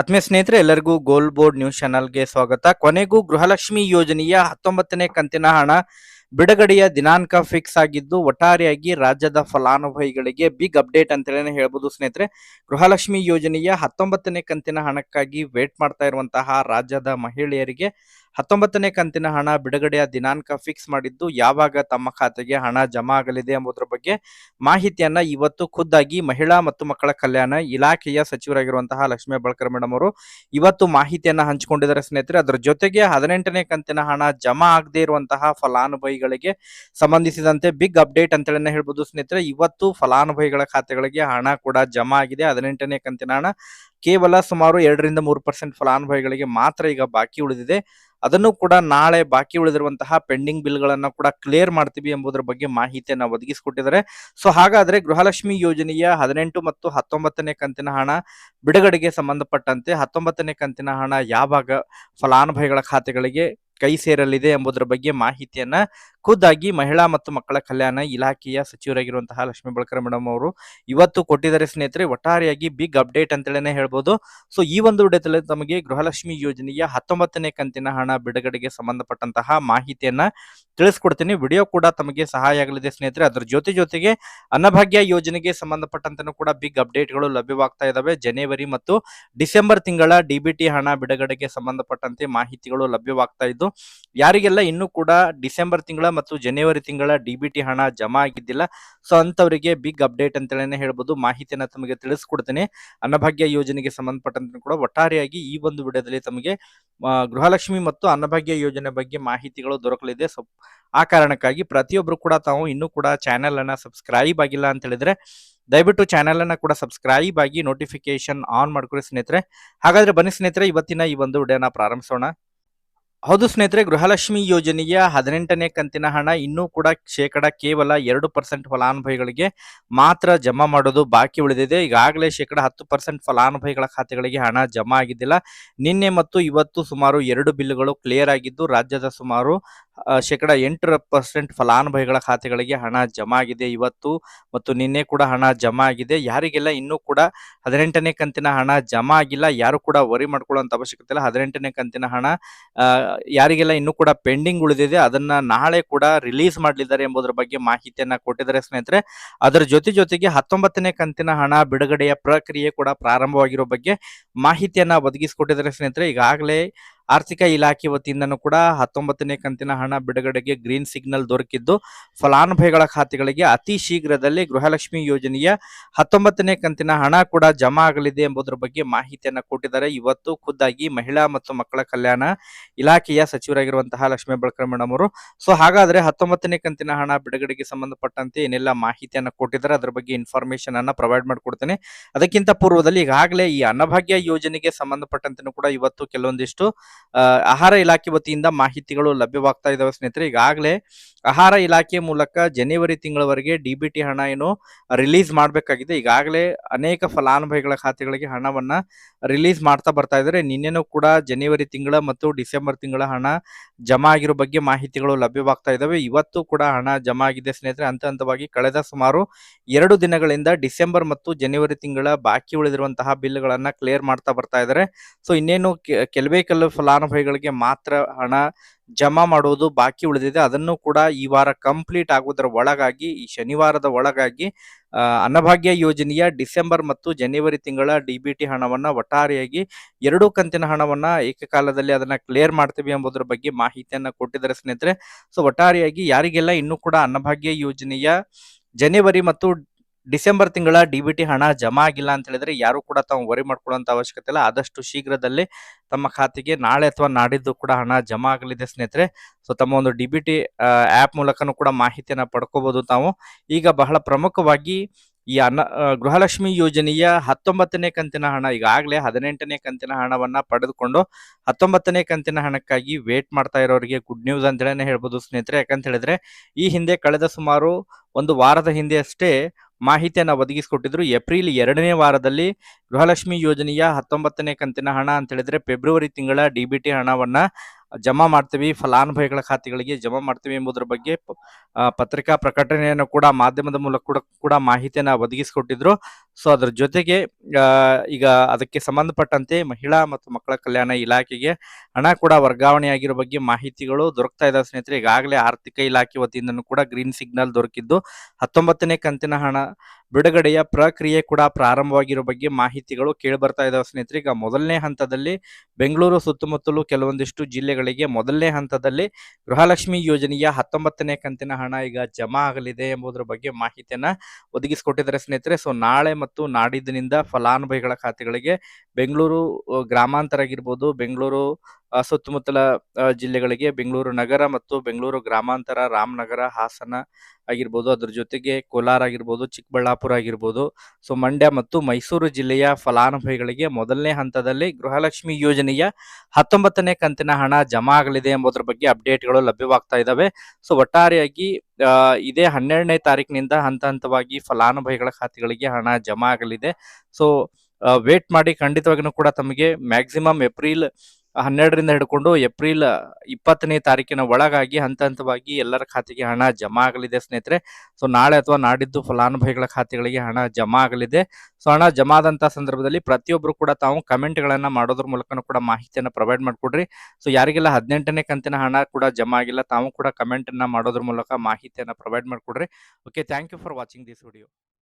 ಆತ್ಮೀಯ ಸ್ನೇಹಿತರೆ, ಎಲ್ಲರಿಗೂ ಗೋಲ್ಡ್ ಬೋರ್ಡ್ ನ್ಯೂಸ್ ಚಾನಲ್ಗೆ ಸ್ವಾಗತ. ಕೊನೆಗೂ ಗೃಹಲಕ್ಷ್ಮಿ ಯೋಜನೆಯ ಹತ್ತೊಂಬತ್ತನೇ ಕಂತಿನ ಹಣ ಬಿಡುಗಡೆಯ ದಿನಾಂಕ ಫಿಕ್ಸ್ ಆಗಿದ್ದು, ಒಟ್ಟಾರೆಯಾಗಿ ರಾಜ್ಯದ ಫಲಾನುಭವಿಗಳಿಗೆ ಬಿಗ್ ಅಪ್ಡೇಟ್ ಅಂತೇಳಿ ಹೇಳ್ಬೋದು ಸ್ನೇಹಿತರೆ. ಗೃಹಲಕ್ಷ್ಮಿ ಯೋಜನೆಯ ಹತ್ತೊಂಬತ್ತನೇ ಕಂತಿನ ಹಣಕ್ಕಾಗಿ ವೇಟ್ ಮಾಡ್ತಾ ಇರುವಂತಹ ರಾಜ್ಯದ ಮಹಿಳೆಯರಿಗೆ ಹತ್ತೊಂಬತ್ತನೇ ಕಂತಿನ ಹಣ ಬಿಡುಗಡೆಯ ದಿನಾಂಕ ಫಿಕ್ಸ್ ಮಾಡಿದ್ದು ಯಾವಾಗ ತಮ್ಮ ಖಾತೆಗೆ ಹಣ ಜಮಾ ಆಗಲಿದೆ ಎಂಬುದರ ಬಗ್ಗೆ ಮಾಹಿತಿಯನ್ನ ಇವತ್ತು ಖುದ್ದಾಗಿ ಮಹಿಳಾ ಮತ್ತು ಮಕ್ಕಳ ಕಲ್ಯಾಣ ಇಲಾಖೆಯ ಸಚಿವರಾಗಿರುವಂತಹ ಲಕ್ಷ್ಮೀ ಬಳ್ಕರ್ ಮೇಡಮ್ ಅವರು ಇವತ್ತು ಮಾಹಿತಿಯನ್ನ ಹಂಚಿಕೊಂಡಿದ್ದಾರೆ ಸ್ನೇಹಿತರೆ. ಅದರ ಜೊತೆಗೆ ಹದಿನೆಂಟನೇ ಕಂತಿನ ಹಣ ಜಮಾ ಆಗದೇ ಇರುವಂತಹ ಫಲಾನುಭವಿಗಳಿಗೆ ಸಂಬಂಧಿಸಿದಂತೆ ಬಿಗ್ ಅಪ್ಡೇಟ್ ಅಂತೇಳಿ ಹೇಳ್ಬೋದು ಸ್ನೇಹಿತರೆ. ಇವತ್ತು ಫಲಾನುಭವಿಗಳ ಖಾತೆಗಳಿಗೆ ಹಣ ಕೂಡ ಜಮಾ ಆಗಿದೆ. ಹದಿನೆಂಟನೇ ಕಂತಿನ ಹಣ ಕೇವಲ ಸುಮಾರು ಎರಡರಿಂದ ಮೂರು ಪರ್ಸೆಂಟ್ ಫಲಾನುಭವಿಗಳಿಗೆ ಮಾತ್ರ ಈಗ ಬಾಕಿ ಉಳಿದಿದೆ. ಅದನ್ನು ಕೂಡ ನಾಳೆ ಬಾಕಿ ಉಳಿದಿರುವಂತಹ ಪೆಂಡಿಂಗ್ ಬಿಲ್ಗಳನ್ನು ಕೂಡ ಕ್ಲಿಯರ್ ಮಾಡ್ತೀವಿ ಎಂಬುದರ ಬಗ್ಗೆ ಮಾಹಿತಿಯನ್ನು ಒದಗಿಸಿಕೊಟ್ಟಿದ್ದಾರೆ. ಸೊ ಹಾಗಾದ್ರೆ ಗೃಹಲಕ್ಷ್ಮಿ ಯೋಜನೆಯ ಹದಿನೆಂಟು ಮತ್ತು ಹತ್ತೊಂಬತ್ತನೇ ಕಂತಿನ ಹಣ ಬಿಡುಗಡೆಗೆ ಸಂಬಂಧಪಟ್ಟಂತೆ ಹತ್ತೊಂಬತ್ತನೇ ಕಂತಿನ ಹಣ ಯಾವಾಗ ಫಲಾನುಭವಿಗಳ ಖಾತೆಗಳಿಗೆ ಕೈ ಸೇರಲಿದೆ ಎಂಬುದರ ಬಗ್ಗೆ ಮಾಹಿತಿಯನ್ನ ಖುದ್ದಾಗಿ ಮಹಿಳಾ ಮತ್ತು ಮಕ್ಕಳ ಕಲ್ಯಾಣ ಇಲಾಖೆಯ ಸಚಿವರಾಗಿರುವಂತಹ ಲಕ್ಷ್ಮೀ ಬಳಕರ ಮೇಡಮ್ ಅವರು ಇವತ್ತು ಕೊಟ್ಟಿದ್ದಾರೆ ಸ್ನೇಹಿತರೆ, ಒಟ್ಟಾರೆಯಾಗಿ ಬಿಗ್ ಅಪ್ಡೇಟ್ ಅಂತೇಳಿ ಹೇಳ್ಬೋದು. ಸೊ ಈ ಒಂದು ವಿಡಿಯೋದಲ್ಲಿ ತಮಗೆ ಗೃಹಲಕ್ಷ್ಮಿ ಯೋಜನೆಯ ಹತ್ತೊಂಬತ್ತನೇ ಕಂತಿನ ಹಣ ಬಿಡುಗಡೆಗೆ ಸಂಬಂಧಪಟ್ಟಂತಹ ಮಾಹಿತಿಯನ್ನ ತಿಳಿಸ್ಕೊಡ್ತೀನಿ. ವಿಡಿಯೋ ಕೂಡ ತಮಗೆ ಸಹಾಯ ಆಗಲಿದೆ ಸ್ನೇಹಿತರೆ. ಅದರ ಜೊತೆ ಜೊತೆಗೆ ಅನ್ನಭಾಗ್ಯ ಯೋಜನೆಗೆ ಸಂಬಂಧಪಟ್ಟಂತೆ ಕೂಡ ಬಿಗ್ ಅಪ್ಡೇಟ್ಗಳು ಲಭ್ಯವಾಗ್ತಾ ಇದಾವೆ. ಜನವರಿ ಮತ್ತು ಡಿಸೆಂಬರ್ ತಿಂಗಳ ಡಿಬಿಟಿ ಹಣ ಬಿಡುಗಡೆಗೆ ಸಂಬಂಧಪಟ್ಟಂತೆ ಮಾಹಿತಿಗಳು ಲಭ್ಯವಾಗ್ತಾ ಇದ್ದು, ಯಾರಿಗೆಲ್ಲ ಇನ್ನೂ ಕೂಡ ಡಿಸೆಂಬರ್ ತಿಂಗಳ ಮತ್ತು ಜನವರಿ ತಿಂಗಳ ಡಿಬಿಟಿ ಹಣ ಜಮಾ ಆಗಿದ್ದಿಲ್ಲ. ಸೊ ಅಂತವರಿಗೆ ಬಿಗ್ ಅಪ್ಡೇಟ್ ಅಂತೇಳಿ ಹೇಳ್ಬೋದು. ಮಾಹಿತಿಯನ್ನ ತಮಗೆ ತಿಳಿಸ್ಕೊಡ್ತೇನೆ. ಅನ್ನಭಾಗ್ಯ ಯೋಜನೆಗೆ ಸಂಬಂಧಪಟ್ಟಂತೆ ಕೂಡ ಒಟ್ಟಾರೆಯಾಗಿ ಈ ಒಂದು ವಿಡಿಯೋದಲ್ಲಿ ತಮಗೆ ಗೃಹಲಕ್ಷ್ಮಿ ಮತ್ತು ಅನ್ನಭಾಗ್ಯ ಯೋಜನೆ ಬಗ್ಗೆ ಮಾಹಿತಿಗಳು ದೊರಕಲಿದೆ. ಸೊ ಆ ಕಾರಣಕ್ಕಾಗಿ ಪ್ರತಿಯೊಬ್ರು ಕೂಡ ತಾವು ಇನ್ನೂ ಕೂಡ ಚಾನೆಲ್ ಅನ್ನ ಸಬ್ಸ್ಕ್ರೈಬ್ ಆಗಿಲ್ಲ ಅಂತ ಹೇಳಿದ್ರೆ, ದಯವಿಟ್ಟು ಚಾನೆಲ್ ಅನ್ನ ಕೂಡ ಸಬ್ಸ್ಕ್ರೈಬ್ ಆಗಿ ನೋಟಿಫಿಕೇಶನ್ ಆನ್ ಮಾಡ್ಕೊಳ್ಳಿ ಸ್ನೇಹಿತರೆ. ಹಾಗಾದ್ರೆ ಬನ್ನಿ ಸ್ನೇಹಿತರೆ, ಇವತ್ತಿನ ಈ ಒಂದು ವಿಡಿಯೋನ ಪ್ರಾರಂಭಿಸೋಣ. ಹೌದು ಸ್ನೇಹಿತರೆ, ಗೃಹಲಕ್ಷ್ಮಿ ಯೋಜನೆಯ ಹದಿನೆಂಟನೇ ಕಂತಿನ ಹಣ ಇನ್ನೂ ಕೂಡ ಶೇಕಡ ಕೇವಲ ಎರಡು ಪರ್ಸೆಂಟ್ ಫಲಾನುಭವಿಗಳಿಗೆ ಮಾತ್ರ ಜಮಾ ಮಾಡೋದು ಬಾಕಿ ಉಳಿದಿದೆ. ಈಗಾಗಲೇ ಶೇಕಡ ಹತ್ತು ಪರ್ಸೆಂಟ್ ಫಲಾನುಭವಿಗಳ ಖಾತೆಗಳಿಗೆ ಹಣ ಜಮಾ ಆಗಿದ್ದಿಲ್ಲ. ನಿನ್ನೆ ಮತ್ತು ಇವತ್ತು ಸುಮಾರು ಎರಡು ಬಿಲ್ಗಳು ಕ್ಲಿಯರ್ ಆಗಿದ್ದು, ರಾಜ್ಯದ ಸುಮಾರು ಶೇಕಡ ಎಂಟರ ಪರ್ಸೆಂಟ್ ಫಲಾನುಭವಿಗಳ ಖಾತೆಗಳಿಗೆ ಹಣ ಜಮಾ ಆಗಿದೆ ಇವತ್ತು ಮತ್ತು ನಿನ್ನೆ ಕೂಡ ಹಣ ಜಮಾ ಆಗಿದೆ ಯಾರಿಗೆಲ್ಲ ಇನ್ನೂ ಕೂಡ ಹದಿನೆಂಟನೇ ಕಂತಿನ ಹಣ ಜಮಾ ಆಗಿಲ್ಲ ಯಾರು ಕೂಡ ವರಿ ಮಾಡ್ಕೊಳ್ಳುವಂತ ಅವಶ್ಯಕತೆ ಇಲ್ಲ. ಹದಿನೆಂಟನೇ ಕಂತಿನ ಹಣ ಯಾರಿಗೆಲ್ಲ ಇನ್ನೂ ಕೂಡ ಪೆಂಡಿಂಗ್ ಉಳಿದಿದೆ, ಅದನ್ನ ನಾಳೆ ಕೂಡ ರಿಲೀಸ್ ಮಾಡಲಿದ್ದಾರೆ ಎಂಬುದರ ಬಗ್ಗೆ ಮಾಹಿತಿಯನ್ನ ಕೊಟ್ಟಿದ್ದಾರೆ ಸ್ನೇಹಿತರೆ. ಅದರ ಜೊತೆ ಜೊತೆಗೆ ಹತ್ತೊಂಬತ್ತನೇ ಕಂತಿನ ಹಣ ಬಿಡುಗಡೆಯ ಪ್ರಕ್ರಿಯೆ ಕೂಡ ಪ್ರಾರಂಭವಾಗಿರೋ ಬಗ್ಗೆ ಮಾಹಿತಿಯನ್ನ ಒದಗಿಸಿಕೊಟ್ಟಿದ್ದಾರೆ ಸ್ನೇಹಿತರೆ. ಈಗಾಗಲೇ ಆರ್ಥಿಕ ಇಲಾಖೆ ವತಿಯಿಂದನೂ ಕೂಡ ಹತ್ತೊಂಬತ್ತನೇ ಕಂತಿನ ಹಣ ಬಿಡುಗಡೆಗೆ ಗ್ರೀನ್ ಸಿಗ್ನಲ್ ದೊರಕಿದ್ದು, ಫಲಾನುಭವಿಗಳ ಖಾತೆಗಳಿಗೆ ಅತಿ ಶೀಘ್ರದಲ್ಲಿ ಗೃಹಲಕ್ಷ್ಮಿ ಯೋಜನೆಯ ಹತ್ತೊಂಬತ್ತನೇ ಕಂತಿನ ಹಣ ಕೂಡ ಜಮಾ ಆಗಲಿದೆ ಎಂಬುದರ ಬಗ್ಗೆ ಮಾಹಿತಿಯನ್ನು ಕೊಟ್ಟಿದ್ದಾರೆ. ಇವತ್ತು ಖುದ್ದಾಗಿ ಮಹಿಳಾ ಮತ್ತು ಮಕ್ಕಳ ಕಲ್ಯಾಣ ಇಲಾಖೆಯ ಸಚಿವರಾಗಿರುವಂತಹ ಲಕ್ಷ್ಮೀ ಬಳಕರ್ ಮೇಡಮ್ ಅವರು. ಸೊ, ಹಾಗಾದ್ರೆ ಹತ್ತೊಂಬತ್ತನೇ ಕಂತಿನ ಹಣ ಬಿಡುಗಡೆಗೆ ಸಂಬಂಧಪಟ್ಟಂತೆ ಏನೆಲ್ಲ ಮಾಹಿತಿಯನ್ನು ಕೊಟ್ಟಿದ್ದಾರೆ. ಅದರ ಬಗ್ಗೆ ಇನ್ಫಾರ್ಮೇಶನ್ ಅನ್ನ ಪ್ರೊವೈಡ್ ಮಾಡಿಕೊಡ್ತೇನೆ. ಅದಕ್ಕಿಂತ ಪೂರ್ವದಲ್ಲಿ ಈಗಾಗಲೇ ಈ ಅನ್ನಭಾಗ್ಯ ಯೋಜನೆಗೆ ಸಂಬಂಧಪಟ್ಟಂತೆ ಕೂಡ ಇವತ್ತು ಕೆಲವೊಂದಿಷ್ಟು ಆಹಾರ ಇಲಾಖೆ ವತಿಯಿಂದ ಮಾಹಿತಿಗಳು ಲಭ್ಯವಾಗ್ತಾ ಇದಾವೆ ಸ್ನೇಹಿತರೆ. ಈಗಾಗಲೇ ಆಹಾರ ಇಲಾಖೆ ಮೂಲಕ ಜನವರಿ ತಿಂಗಳವರೆಗೆ ಡಿಬಿಟಿ ಹಣ ಏನು ರಿಲೀಸ್ ಮಾಡಬೇಕಾಗಿದೆ. ಈಗಾಗಲೇ ಅನೇಕ ಫಲಾನುಭವಿಗಳ ಖಾತೆಗಳಿಗೆ ಹಣವನ್ನು ರಿಲೀಸ್ ಮಾಡ್ತಾ ಬರ್ತಾ ಇದ್ದಾರೆ. ನಿನ್ನೆನೂ ಕೂಡ ಜನವರಿ ತಿಂಗಳ ಮತ್ತು ಡಿಸೆಂಬರ್ ತಿಂಗಳ ಹಣ ಜಮಾ ಆಗಿರೋ ಬಗ್ಗೆ ಮಾಹಿತಿಗಳು ಲಭ್ಯವಾಗ್ತಾ ಇದ್ದಾವೆ. ಇವತ್ತು ಕೂಡ ಹಣ ಜಮಾ ಆಗಿದೆ ಸ್ನೇಹಿತರೆ. ಹಂತ ಹಂತವಾಗಿ ಕಳೆದ ಸುಮಾರು ಎರಡು ದಿನಗಳಿಂದ ಡಿಸೆಂಬರ್ ಮತ್ತು ಜನವರಿ ತಿಂಗಳ ಬಾಕಿ ಉಳಿದಿರುವಂತಹ ಬಿಲ್ಗಳನ್ನ ಕ್ಲಿಯರ್ ಮಾಡ್ತಾ ಬರ್ತಾ ಇದ್ದಾರೆ. ಸೊ, ಇನ್ನೇನು ಕೆಲವೇ ಕೆಲವು ಫಲಾನುಭವಿಗಳಿಗೆ ಮಾತ್ರ ಹಣ ಜಮಾ ಮಾಡುವುದು ಬಾಕಿ ಉಳಿದಿದೆ. ಅದನ್ನು ಕೂಡ ಈ ವಾರ ಕಂಪ್ಲೀಟ್ ಆಗುವುದರ ಒಳಗಾಗಿ, ಈ ಶನಿವಾರದ ಒಳಗಾಗಿ ಅನ್ನಭಾಗ್ಯ ಯೋಜನೆಯ ಡಿಸೆಂಬರ್ ಮತ್ತು ಜನವರಿ ತಿಂಗಳ ಡಿಬಿಟಿ ಹಣವನ್ನ ಒಟ್ಟಾರೆಯಾಗಿ ಎರಡು ಕಂತಿನ ಹಣವನ್ನ ಏಕಕಾಲದಲ್ಲಿ ಅದನ್ನ ಕ್ಲಿಯರ್ ಮಾಡ್ತೀವಿ ಎಂಬುದರ ಬಗ್ಗೆ ಮಾಹಿತಿಯನ್ನ ಕೊಟ್ಟಿದ್ದಾರೆ ಸ್ನೇಹಿತರೆ. ಸೊ, ಒಟ್ಟಾರೆಯಾಗಿ ಯಾರಿಗೆಲ್ಲ ಇನ್ನೂ ಕೂಡ ಅನ್ನಭಾಗ್ಯ ಯೋಜನೆಯ ಜನವರಿ ಮತ್ತು ಡಿಸೆಂಬರ್ ತಿಂಗಳ ಡಿಬಿಟಿ ಹಣ ಜಮಾ ಆಗಿಲ್ಲ ಅಂತ ಹೇಳಿದ್ರೆ ಯಾರು ಕೂಡ ತಾವು ವರಿ ಮಾಡ್ಕೊಳ್ಳುವಂತ ಅವಶ್ಯಕತೆ ಇಲ್ಲ. ಆದಷ್ಟು ಶೀಘ್ರದಲ್ಲಿ ತಮ್ಮ ಖಾತೆಗೆ ನಾಳೆ ಅಥವಾ ನಾಡಿದ್ದು ಕೂಡ ಹಣ ಜಮಾ ಆಗಲಿದೆ ಸ್ನೇಹಿತರೆ. ಸೊ ತಮ್ಮ ಒಂದು ಡಿಬಿಟಿ ಆ್ಯಪ್ ಮೂಲಕನೂ ಕೂಡ ಮಾಹಿತಿಯನ್ನು ಪಡ್ಕೋಬಹುದು ತಾವು. ಈಗ ಬಹಳ ಪ್ರಮುಖವಾಗಿ ಈ ಅನ್ನ ಗೃಹಲಕ್ಷ್ಮಿ ಯೋಜನೆಯ ಹತ್ತೊಂಬತ್ತನೇ ಕಂತಿನ ಹಣ ಈಗಾಗಲೇ ಹದಿನೆಂಟನೇ ಕಂತಿನ ಹಣವನ್ನ ಪಡೆದುಕೊಂಡು ಹತ್ತೊಂಬತ್ತನೇ ಕಂತಿನ ಹಣಕ್ಕಾಗಿ ವೇಟ್ ಮಾಡ್ತಾ ಇರೋರಿಗೆ ಗುಡ್ ನ್ಯೂಸ್ ಅಂತ ಹೇಳಬಹುದು ಸ್ನೇಹಿತರೆ. ಯಾಕಂತ ಹೇಳಿದ್ರೆ ಈ ಹಿಂದೆ ಕಳೆದ ಸುಮಾರು ಒಂದು ವಾರದ ಹಿಂದೆ ಅಷ್ಟೇ ಮಾಹಿತಿಯನ್ನ ಒದಗಿಸಿಕೊಟ್ಟಿದ್ರು. ಏಪ್ರಿಲ್ ಎರಡನೇ ವಾರದಲ್ಲಿ ಗೃಹಲಕ್ಷ್ಮಿ ಯೋಜನೆಯ ಹತ್ತೊಂಬತ್ತನೇ ಕಂತಿನ ಹಣ ಅಂತ ಹೇಳಿದ್ರೆ, ಫೆಬ್ರವರಿ ತಿಂಗಳ ಡಿಬಿಟಿ ಹಣವನ್ನ ಜಮಾ ಮಾಡ್ತೀವಿ, ಫಲಾನುಭವಿಗಳ ಖಾತೆಗಳಿಗೆ ಜಮಾ ಮಾಡ್ತೀವಿ ಎಂಬುದರ ಬಗ್ಗೆ ಪತ್ರಿಕಾ ಪ್ರಕಟಣೆಯನ್ನು ಕೂಡ ಮಾಧ್ಯಮದ ಮೂಲಕ ಕೂಡ ಕೂಡ ಮಾಹಿತಿಯನ್ನು ಒದಗಿಸಿಕೊಟ್ಟಿದ್ರು. ಸೊ, ಅದರ ಜೊತೆಗೆ ಈಗ ಅದಕ್ಕೆ ಸಂಬಂಧಪಟ್ಟಂತೆ ಮಹಿಳಾ ಮತ್ತು ಮಕ್ಕಳ ಕಲ್ಯಾಣ ಇಲಾಖೆಗೆ ಹಣ ಕೂಡ ವರ್ಗಾವಣೆಯಾಗಿರೋ ಬಗ್ಗೆ ಮಾಹಿತಿಗಳು ದೊರಕ್ತಾ ಇದ್ದಾವೆ ಸ್ನೇಹಿತರೆ. ಈಗಾಗಲೇ ಆರ್ಥಿಕ ಇಲಾಖೆ ವತಿಯಿಂದನೂ ಕೂಡ ಗ್ರೀನ್ ಸಿಗ್ನಲ್ ದೊರಕಿದ್ದು. ಹತ್ತೊಂಬತ್ತನೇ ಕಂತಿನ ಹಣ ಬಿಡುಗಡೆಯ ಪ್ರಕ್ರಿಯೆ ಕೂಡ ಪ್ರಾರಂಭವಾಗಿರೋ ಬಗ್ಗೆ ಮಾಹಿತಿಗಳು ಕೇಳಿ ಬರ್ತಾ ಇದಾವೆ ಸ್ನೇಹಿತರೆ. ಈಗ ಮೊದಲನೇ ಹಂತದಲ್ಲಿ ಬೆಂಗಳೂರು ಸುತ್ತಮುತ್ತಲು ಕೆಲವೊಂದಿಷ್ಟು ಜಿಲ್ಲೆಗಳಿಗೆ ಮೊದಲನೇ ಹಂತದಲ್ಲಿ ಗೃಹಲಕ್ಷ್ಮಿ ಯೋಜನೆಯ ಹತ್ತೊಂಬತ್ತನೇ ಕಂತಿನ ಹಣ ಈಗ ಜಮಾ ಆಗಲಿದೆ ಎಂಬುದರ ಬಗ್ಗೆ ಮಾಹಿತಿಯನ್ನ ಒದಗಿಸಿಕೊಟ್ಟಿದ್ದಾರೆ ಸ್ನೇಹಿತರೆ. ಸೊ, ನಾಳೆ ಮತ್ತು ನಾಡಿದ್ದಿನಿಂದ ಫಲಾನುಭವಿಗಳ ಖಾತೆಗಳಿಗೆ ಬೆಂಗಳೂರು ಗ್ರಾಮಾಂತರ ಆಗಿರ್ಬೋದು ಬೆಂಗಳೂರು ಸುತ್ತಮುತ್ತಲ ಜಿಲ್ಲೆಗಳಿಗೆ ಬೆಂಗಳೂರು ನಗರ ಮತ್ತು ಬೆಂಗಳೂರು ಗ್ರಾಮಾಂತರ ರಾಮನಗರ, ಹಾಸನ ಆಗಿರ್ಬೋದು, ಅದ್ರ ಜೊತೆಗೆ ಕೋಲಾರ ಆಗಿರ್ಬೋದು, ಚಿಕ್ಕಬಳ್ಳಾಪುರ ಆಗಿರ್ಬೋದು. ಸೊ ಮಂಡ್ಯ ಮತ್ತು ಮೈಸೂರು ಜಿಲ್ಲೆಯ ಫಲಾನುಭವಿಗಳಿಗೆ ಮೊದಲನೇ ಹಂತದಲ್ಲಿ ಗೃಹಲಕ್ಷ್ಮಿ ಯೋಜನೆಯ ಹತ್ತೊಂಬತ್ತನೇ ಕಂತಿನ ಹಣ ಜಮಾ ಆಗಲಿದೆ ಎಂಬುದರ ಬಗ್ಗೆ ಅಪ್ಡೇಟ್ಗಳು ಲಭ್ಯವಾಗ್ತಾ ಇದ್ದಾವೆ ಸೊ ಒಟ್ಟಾರೆಯಾಗಿ ಇದೇ ಹನ್ನೆರಡನೇ ತಾರೀಕಿನಿಂದ ಹಂತ ಹಂತವಾಗಿ ಫಲಾನುಭವಿಗಳ ಖಾತೆಗಳಿಗೆ ಹಣ ಜಮಾ ಆಗಲಿದೆ. ಸೊ ವೇಟ್ ಮಾಡಿ ಖಂಡಿತವಾಗಿಯೂ ಕೂಡ ತಮಗೆ ಮ್ಯಾಕ್ಸಿಮಮ್ ಏಪ್ರಿಲ್ ಹನ್ನೆರಡರಿಂದ ಹಿಡ್ಕೊಂಡು ಏಪ್ರಿಲ್ ಇಪ್ಪತ್ತನೇ ತಾರೀಕಿನ ಒಳಗಾಗಿ ಹಂತ ಹಂತವಾಗಿ ಎಲ್ಲರ ಖಾತೆಗೆ ಹಣ ಜಮಾ ಆಗಲಿದೆ ಸ್ನೇಹಿತರೆ. ಸೊ, ನಾಳೆ ಅಥವಾ ನಾಡಿದ್ದು ಫಲಾನುಭವಿಗಳ ಖಾತೆಗಳಿಗೆ ಹಣ ಜಮಾ ಆಗಲಿದೆ. ಸೊ, ಹಣ ಜಮಾ ಆದಂತಹ ಸಂದರ್ಭದಲ್ಲಿ ಪ್ರತಿಯೊಬ್ಬರು ಕೂಡ ತಾವು ಕಮೆಂಟ್ಗಳನ್ನ ಮಾಡೋದ್ರ ಮೂಲಕನೂ ಕೂಡ ಮಾಹಿತಿಯನ್ನು ಪ್ರೊವೈಡ್ ಮಾಡಿಕೊಡ್ರಿ. ಸೊ, ಯಾರಿಗೆಲ್ಲ ಹದಿನೆಂಟನೇ ಕಂತಿನ ಹಣ ಕೂಡ ಜಮಾ ಆಗಿಲ್ಲ ತಾವು ಕೂಡ ಕಮೆಂಟ್ ಅನ್ನ ಮಾಡೋದ್ರ ಮೂಲಕ ಮಾಹಿತಿಯನ್ನ ಪ್ರೊವೈಡ್ ಮಾಡಿಕೊಡ್ರಿ. Okay thank you for watching this video